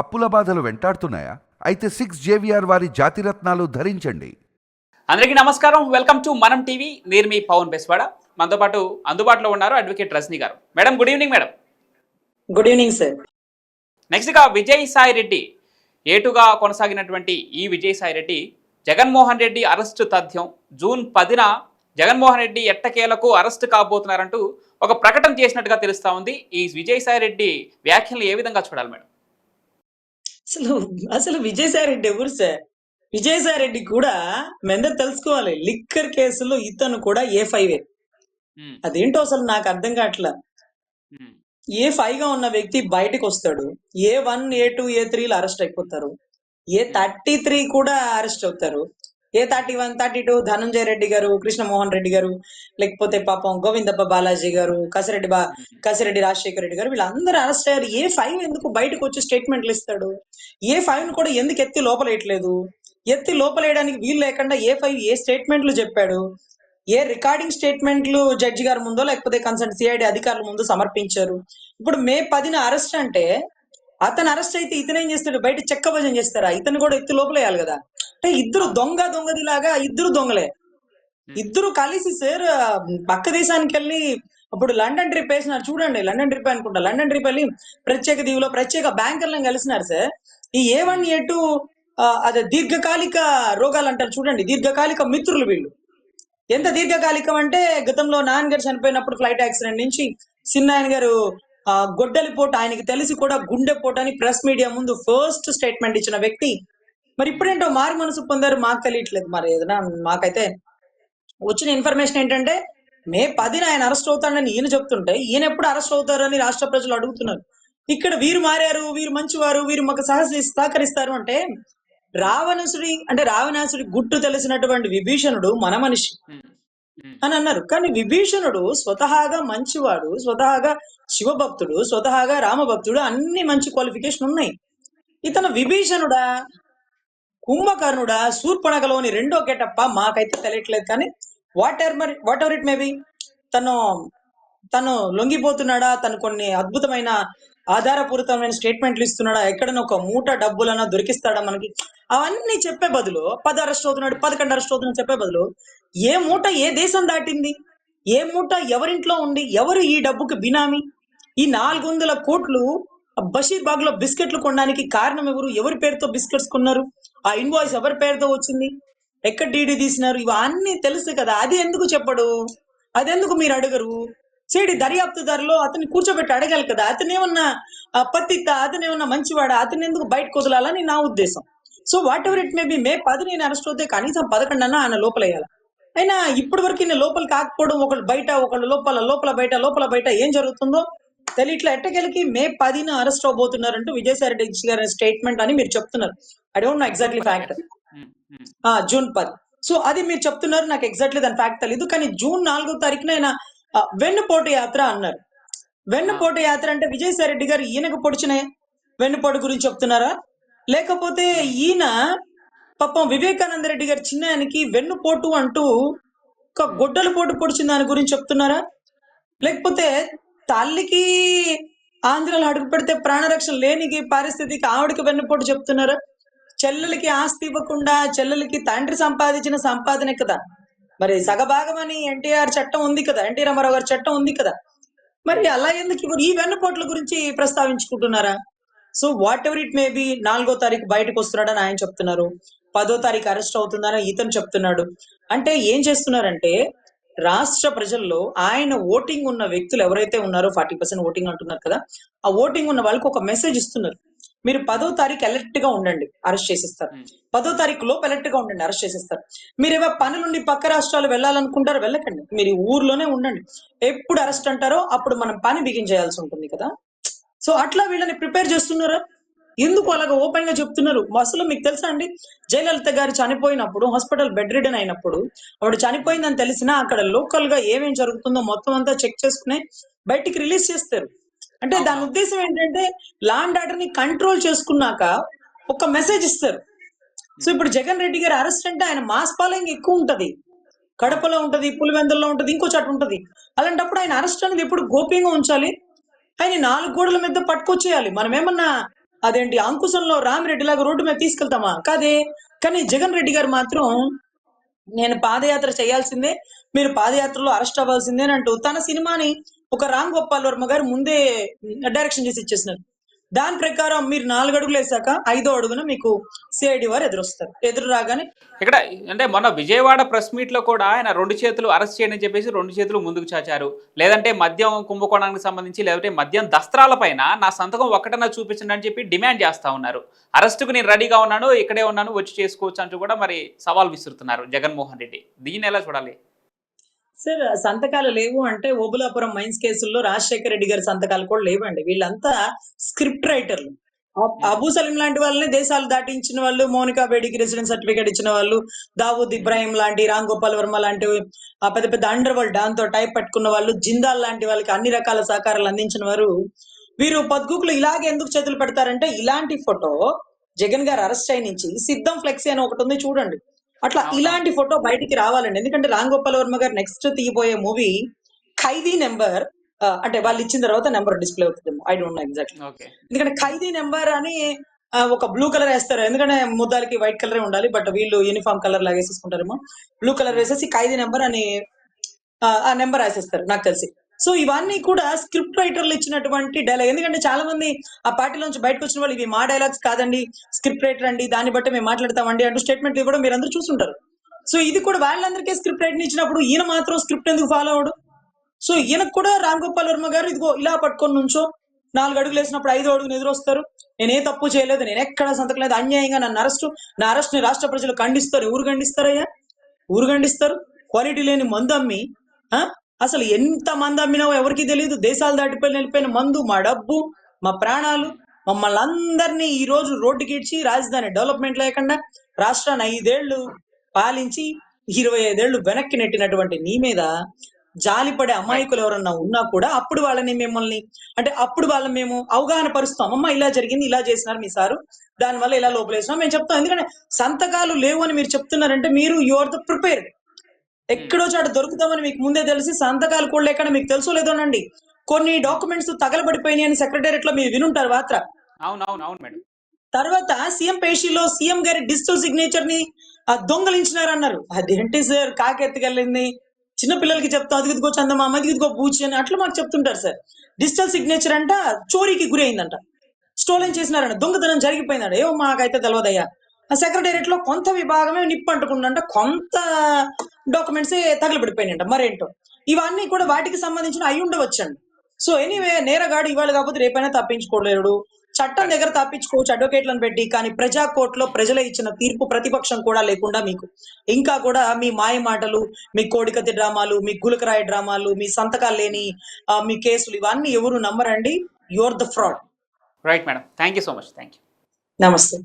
అప్పుల బాధలు వెంటాడుతున్నాయా? అయితే సిక్స్ జేవిఆర్ వారి జాతిరత్నాలు ధరించండి. అందరికీ నమస్కారం. Welcome to Manam TV. నేను మీ పవన్ బెస్వాడ. మనతో పాటు అందుబాటులో ఉన్నారు అడ్వకేట్ రజనీ గారు. Madam good evening madam. Good evening sir. నెక్స్ట్గా Vijay Sai Reddy. ఏటుగా కొనసాగినటువంటి ఈ విజయ్ సాయి రెడ్డి జగన్మోహన్ రెడ్డి అరెస్టు తథ్యం. జూన్ పదిన జగన్మోహన్ రెడ్డి ఎట్టకేలకు అరెస్ట్ కాబోతున్నారంటూ ఒక ప్రకటన చేసినట్టుగా తెలుస్తా ఉంది. ఈ విజయసాయి రెడ్డి వ్యాఖ్యలు ఏ విధంగా చూడాలి మేడం? అసలు అసలు విజయసాయి రెడ్డి ఎవరు సార్? విజయసాయి రెడ్డి కూడా మెందరు తెలుసుకోవాలి. లిక్కర్ కేసులో ఇతను కూడా ఏ ఫైవ్ అదేంటో అసలు నాకు అర్థం కావట్లా. ఏ ఫైవ్గా ఉన్న వ్యక్తి బయటకు వస్తాడు A one A two A త్రీలు arrest అయిపోతారు. ఏ థర్టీ త్రీ కూడా అరెస్ట్ అవుతారు. A thirty one thirty two Dhananjaya Reddy గారు కృష్ణమోహన్ రెడ్డి గారు లేకపోతే పాపం గోవిందప్ప బాలాజీ గారు కసిరెడ్డి బా కసిరెడ్డి రాజశేఖర రెడ్డి గారు వీళ్ళందరూ అరెస్ట్ అయ్యారు. ఏ ఫైవ్ ఎందుకు బయటకు వచ్చి స్టేట్మెంట్లు ఇస్తాడు? ఏ ఫైవ్ను కూడా ఎందుకు ఎత్తి లోపలేయట్లేదు? ఎత్తి లోపలేయడానికి వీలు లేకుండా ఏ ఫైవ్ ఏ స్టేట్మెంట్లు చెప్పాడు? ఏ రికార్డింగ్ స్టేట్మెంట్లు జడ్జి గారి ముందో లేకపోతే కన్సర్న్ సిఐడి అధికారుల ముందు సమర్పించారు? ఇప్పుడు మే పదిన అరెస్ట్ అంటే అతను అరెస్ట్ అయితే ఇతను ఏం చేస్తాడు? బయట చెక్క భజన చేస్తారా? ఇతను కూడా ఎత్తి లోపలేయాలి కదా. అంటే ఇద్దరు దొంగ దొంగదిలాగా ఇద్దరు దొంగలే. ఇద్దరు కలిసి సార్ పక్క దేశానికి వెళ్ళి అప్పుడు లండన్ ట్రిప్ వేసినారు. చూడండి లండన్ ట్రిప్ అనుకుంటా. లండన్ ట్రిప్ వెళ్ళి ప్రత్యేక దీవిలో ప్రత్యేక బ్యాంకర్లను కలిసినారు సార్. ఈ ఏ వన్ ఏ టూ అదే దీర్ఘకాలిక రోగాలు అంటారు చూడండి. దీర్ఘకాలిక మిత్రులు వీళ్ళు. ఎంత దీర్ఘకాలికం అంటే గతంలో నాన్న గారు చనిపోయినప్పుడు ఫ్లైట్ యాక్సిడెంట్ నుంచి సిన్నాయన గారు ఆ, గొడ్డలి పోటు ఆయనకి తెలిసి కూడా గుండె పోటు అని ప్రెస్ మీడియా ముందు ఫస్ట్ స్టేట్మెంట్ ఇచ్చిన వ్యక్తి మరి ఇప్పుడేంటో మారు మనసు పొందారు మాకు తెలియట్లేదు మరి ఏదైనా మాకైతే వచ్చిన ఇన్ఫర్మేషన్ ఏంటంటే మే పదిన ఆయన అరెస్ట్ అవుతాడని ఈయన చెప్తుంటే ఈయన ఎప్పుడు అరెస్ట్ అవుతారని రాష్ట్ర ప్రజలు అడుగుతున్నారు. ఇక్కడ వీరు మారారు వీరు మంచివారు వీరు మాకు సహజ సహకరిస్తారు అంటే రావణసుడి అంటే రావణాసుడి గుట్టు తెలిసినటువంటి విభీషణుడు మన మనిషి అని అన్నారు. కానీ విభీషణుడు స్వతహాగా మంచివాడు స్వతహాగా శివభక్తుడు స్వతహాగా రామభక్తుడు అన్ని మంచి క్వాలిఫికేషన్ ఉన్నాయి. ఇతను విభీషణుడా? కుంభకర్ణుడా శూర్పణగలోని రెండో గెటప్ప మాకైతే తెలియట్లేదు కానీ వాట్ ఎవర్ మరి వాట్ ఎవర్ ఇట్ మేబీ తను తను లొంగిపోతున్నాడా? తను కొన్ని అద్భుతమైన ఆధారపూరితమైన స్టేట్మెంట్లు ఇస్తున్నాడా? ఎక్కడైనా ఒక మూట డబ్బులన్నా దొరికిస్తాడా మనకి? అవన్నీ చెప్పే బదులు పది అరెస్ట్ అవుతున్నాడు పదకొండు అరెస్ట్ అవుతున్నాడు చెప్పే బదులు ఏ మూట ఏ దేశం దాటింది? ఏ మూట ఎవరింట్లో ఉండి ఎవరు ఈ డబ్బుకి బినామీ? ఈ నాలుగు వందల కోట్లు బషీర్ బాగ్లో బిస్కెట్లు కొనడానికి కారణం ఎవరు? ఎవరి పేరుతో బిస్కెట్స్ కొన్నారు? ఆ ఇన్వాయిస్ ఎవరి పేరుతో వచ్చింది? ఎక్కడ డీడీ తీసినారు? ఇవన్నీ తెలుసు కదా. అది ఎందుకు చెప్పడు? అది ఎందుకు మీరు అడగరు? చేడి దర్యాప్తుదారులో అతన్ని కూర్చోబెట్టి అడగాలి కదా. అతను ఏమన్నా ఆ, అతను ఏమన్నా మంచివాడా? అతను ఎందుకు బయటకు వదలాలని నా ఉద్దేశం. So whatever it may be May పది నేను అరెస్ట్ అవుతే కనీసం పదకొండు అన్న ఆయన లోపలేయాలి. అయినా ఇప్పటి వరకు ఈయన లోపల కాకపోవడం ఒకళ్ళు బయట ఒకళ్ళు లోపల లోపల బయట లోపల బయట ఏం జరుగుతుందో తెలియట్లా ఎట్టకెళ్ళకి మే పదిన అరెస్ట్ అవబోతున్నారంటూ విజయసాయి రెడ్డి గారి స్టేట్మెంట్ అని మీరు చెప్తున్నారు. I don't know exactly fact June పది. సో అది మీరు చెప్తున్నారు నాకు ఎగ్జాక్ట్లీ దాని ఫ్యాక్ట్ తెలియదు కానీ జూన్ నాలుగో తారీఖున ఆయన వెన్నుపోటు యాత్ర అన్నారు. వెన్నుపోటు యాత్ర అంటే విజయసాయి రెడ్డి గారు ఈయనకు పొడిచిన వెన్నుపోటు గురించి చెప్తున్నారా? లేకపోతే ఈయన పాపం వివేకానంద రెడ్డి గారి చిన్నాయనకి వెన్నుపోటు అంటూ ఒక గొడ్డల పోటు పొడిచిన దాని గురించి చెప్తున్నారా? లేకపోతే తల్లికి ఆంధ్రాలో అడుగు పెడితే ప్రాణరక్షణ లేని పరిస్థితికి ఆవిడకి వెన్నుపోటు చెప్తున్నారు. చెల్లెలకి ఆస్తి ఇవ్వకుండా చెల్లెలకి తండ్రి సంపాదించిన సంపాదనే కదా. మరి సగభాగం అని ఎన్టీఆర్ చట్టం ఉంది కదా ఎన్టీ రామారావు గారి చట్టం ఉంది కదా. మరి అలా ఎందుకు ఈ వెన్నుపోట్ల గురించి ప్రస్తావించుకుంటున్నారా? So whatever it may be నాలుగో తారీఖు బయటకు వస్తున్నాడని ఆయన చెప్తున్నారు. పదో తారీఖు అరెస్ట్ అవుతుందని ఇతను చెప్తున్నాడు. అంటే ఏం చేస్తున్నారంటే రాష్ట్ర ప్రజల్లో ఆయన ఓటింగ్ ఉన్న వ్యక్తులు ఎవరైతే ఉన్నారో ఫార్టీ పర్సెంట్ ఓటింగ్ అంటున్నారు కదా ఆ ఓటింగ్ ఉన్న వాళ్ళకి ఒక మెసేజ్ ఇస్తున్నారు. మీరు పదో తారీఖు అలర్ట్గా ఉండండి అరెస్ట్ చేసేస్తారు. పదో తారీఖు లోపు అలర్ట్గా ఉండండి అరెస్ట్ చేసేస్తారు. మీరు ఏవో పనులుండి పక్క రాష్ట్రాలు వెళ్ళాలనుకుంటారో వెళ్ళకండి. మీరు ఊర్లోనే ఉండండి. ఎప్పుడు అరెస్ట్ అంటారో అప్పుడు మనం పని బిగిన్ చేయాల్సి ఉంటుంది కదా. సో అట్లా వీళ్ళని ప్రిపేర్ చేస్తున్నారా? ఎందుకు అలాగ ఓపెన్గా చెప్తున్నారు? అసలు మీకు తెలుసా అండి? జయలలిత గారు చనిపోయినప్పుడు హాస్పిటల్ బెడ్ రిడన్ అయినప్పుడు ఆవిడ చనిపోయిందని తెలిసినా అక్కడ లోకల్గా ఏమేం జరుగుతుందో మొత్తం అంతా చెక్ చేసుకుని బయటికి రిలీజ్ చేస్తారు. అంటే దాని ఉద్దేశం ఏంటంటే లాండ్ ఆర్డర్ని కంట్రోల్ చేసుకున్నాక ఒక మెసేజ్ ఇస్తారు. సో ఇప్పుడు జగన్ రెడ్డి గారి అరెస్ట్ అంటే ఆయన మాస్ ఫాలోయింగ్ ఎక్కువ ఉంటది. కడపలో ఉంటది పులివెందుల్లో ఉంటది ఇంకో చోట ఉంటది. అలాంటప్పుడు ఆయన అరెస్ట్ అనేది ఎప్పుడు గోప్యంగా ఉంచాలి? ఆయన నాలుగు గోడల మీద పట్టుకొచ్చేయాలి. మనం ఏమన్నా అదేంటి అంకుశంలో రామిరెడ్డి లాగా రోడ్డు మీద తీసుకెళ్తామా? కాదే. కానీ జగన్ రెడ్డి గారు మాత్రం నేను పాదయాత్ర చేయాల్సిందే మీరు పాదయాత్రలో అరెస్ట్ అవ్వాల్సిందే అని అంటూ తన సినిమాని ఒక రామ్ గోపాల్ వర్మ గారు ముందే డైరెక్షన్ చేసి ఇచ్చేసినారు. దాని ప్రకారం మీరు నాలుగు అడుగులు వేసాక ఐదో అడుగున మీకు సిఐడి వారు ఎదురొస్తారు. ఎదురు రాగానే ఇక్కడ అంటే మొన్న విజయవాడ ప్రెస్ మీట్లో కూడా ఆయన రెండు చేతులు అరెస్ట్ చేయని చెప్పేసి రెండు చేతులు ముందుకు చాచారు. లేదంటే మద్యం కుంభకోణానికి సంబంధించి లేదంటే మద్యం దస్త్రాలపైన నా సంతకం ఒక్కటన్నా చూపించండి అని చెప్పి డిమాండ్ చేస్తా ఉన్నారు. అరెస్టుకు నేను రెడీగా ఉన్నాను ఇక్కడే ఉన్నాను వచ్చి చేసుకోవచ్చు అంటూ కూడా మరి సవాల్ విసురుతున్నారు జగన్మోహన్ రెడ్డి. దీన్ని ఎలా చూడాలి? సార్ సంతకాలు లేవు అంటే ఓబులాపురం మైన్స్ కేసుల్లో రాజశేఖర రెడ్డి గారి సంతకాలు కూడా లేవండి. వీళ్ళంతా స్క్రిప్ట్ రైటర్లు. అబ్- అబూ సలీం లాంటి వాళ్ళని దేశాలు దాటించిన వాళ్ళు మోనికా బేడికి రెసిడెన్స్ సర్టిఫికేట్ ఇచ్చిన వాళ్ళు దావూద్ ఇబ్రాహిం లాంటి రామ్ గోపాల్ వర్మ లాంటి ఆ పెద్ద పెద్ద అండర్ వరల్డ్ దాంతో టైప్ పట్టుకున్న వాళ్ళు జిందాల్ లాంటి వాళ్ళకి అన్ని రకాల సహకారాలు అందించిన వారు. వీరు పద్గుకులు ఇలాగే ఎందుకు చేతులు పెడతారంటే ఇలాంటి ఫోటో జగన్ గారు అరెస్ట్ అయి నుంచి సిద్ధం ఫ్లెక్సీ అని ఒకటి ఉంది చూడండి. అట్లా? ఇలాంటి ఫోటో బయటికి రావాలండి. ఎందుకంటే రామ్ గోపాల్ వర్మ గారు నెక్స్ట్ తీయబోయే మూవీ ఖైదీ నెంబర్ అంటే వాళ్ళు ఇచ్చిన తర్వాత నెంబర్ డిస్ప్లే అవుతుంది. I don't know exactly okay ఎందుకంటే ఖైదీ నెంబర్ అని ఒక బ్లూ కలర్ వేస్తారు. ఎందుకంటే ముద్దాలకి వైట్ కలర్ ఉండాలి బట్ వీళ్ళు యూనిఫామ్ కలర్ లాగా వేసేసుకుంటారేమో. బ్లూ కలర్ వేసేసి ఖైదీ నెంబర్ అని ఆ, ఆ నెంబర్ రాసేస్తారు నాకు తెలిసి. సో ఇవన్నీ కూడా స్క్రిప్ట్ రైటర్లు ఇచ్చినటువంటి డైలాగ్ ఎందుకంటే చాలా మంది ఆ పార్టీలోంచి బయటకు వచ్చిన వాళ్ళు ఇవి మా డైలాగ్స్ కాదండి స్క్రిప్ట్ రైటర్ అండి దాన్ని బట్టి మేము మాట్లాడతామండి అంటూ స్టేట్మెంట్ కూడా మీరు అందరూ చూసుంటారు. సో ఇది కూడా వాళ్ళందరికీ స్క్రిప్ట్ రైటర్ ఇచ్చినప్పుడు ఈయన మాత్రం స్క్రిప్ట్ ఎందుకు ఫాలో అవడు? సో ఈయనకు కూడా రామ్ గోపాల్ వర్మ గారు ఇదిగో ఇలా పట్టుకొని నుంచో నాలుగు అడుగులు వేసినప్పుడు ఐదు అడుగులు ఎదురొస్తారు నేనే తప్పు చేయలేదు నేను ఎక్కడ సంతకం లేదు అన్యాయంగా నన్ను అరెస్ట్ నా అరెస్ట్ని రాష్ట్ర ప్రజలు ఖండిస్తారు ఊరు ఖండిస్తారయ్యా? ఊరు ఖండిస్తారు? క్వాలిటీ లేని మందు అమ్మి ఆ? అసలు ఎంత మంది అమ్మినావో ఎవరికి తెలియదు దేశాలు దాటిపోయి వెళ్ళిపోయిన మందు మా డబ్బు మా ప్రాణాలు మమ్మల్ని అందరినీ ఈ రోజు రోడ్డుకి ఇచ్చి రాజధాని డెవలప్మెంట్ లేకుండా రాష్ట్రాన్ని ఐదేళ్ళు పాలించి ఇరవై ఐదేళ్ళు వెనక్కి నెట్టినటువంటి నీ మీద జాలిపడే అమాయకులు ఎవరన్నా ఉన్నా కూడా అప్పుడు వాళ్ళని మిమ్మల్ని అంటే అప్పుడు వాళ్ళని మేము అవగాహన పరుస్తాం. అమ్మ ఇలా జరిగింది ఇలా చేసినారు మీ సారు. దానివల్ల ఇలా లోపలేసినాం మేము చెప్తాం. ఎందుకంటే సంతకాలు లేవు అని మీరు చెప్తున్నారంటే మీరు యు ఆర్ ద ప్రిపేర్డ్ ఎక్కడో చాట దొరుకుతామని మీకు ముందే తెలిసి సంతకాలు కూడా లేకుండా మీకు తెలుసో లేదోనండి కొన్ని డాక్యుమెంట్స్ తగలబడిపోయినాయి అని సెక్రటేరియట్లో మీరు వినుంటారు మాత్ర. మేడం. తర్వాత సీఎం పేషీలో సీఎం గారి డిజిటల్ సిగ్నేచర్ని ఆ, దొంగలించినారన్నారు. అదేంటి సార్ కాకెత్తుకెళ్ళింది. చిన్న పిల్లలకి చెప్తాం అది ఇదిగో చందమామ అది ఇదిగో బూచి అని అట్లా మాకు చెప్తుంటారు సార్. డిజిటల్ సిగ్నేచర్ అంట చోరీకి గురి అయిందంట స్టోలెన్ చేసినారంట దొంగతనం జరిగిపోయిందంట. ఏమో మాకైతే తెలియదయ్యా సెక్రటేరియట్లో కొంత విభాగమే నిప్పు అంటుకుందంట కొంత డాక్యుమెంట్స్ తగలబడిపోయినాయంట. మరేంటో? ఇవన్నీ కూడా వాటికి సంబంధించిన అయి ఉండవచ్చండి. సో ఎనీవే నేరగాడు ఇవాళ కాకపోతే రేపైనా తప్పించుకోలేడు. చట్టం దగ్గర తప్పించుకోవచ్చు అడ్వకేట్లను పెట్టి కానీ ప్రజా కోర్టులో ప్రజలే ఇచ్చిన తీర్పు ప్రతిపక్షం కూడా లేకుండా మీకు ఇంకా కూడా మీ మాయ మాటలు మీ కోడికత్తి డ్రామాలు మీ గులకరాయి డ్రామాలు మీ సంతకాలు లేని మీ కేసులు ఇవన్నీ ఎవరు నమ్మరండి? Your the fraud right madam thank you so much thank you నమస్తే.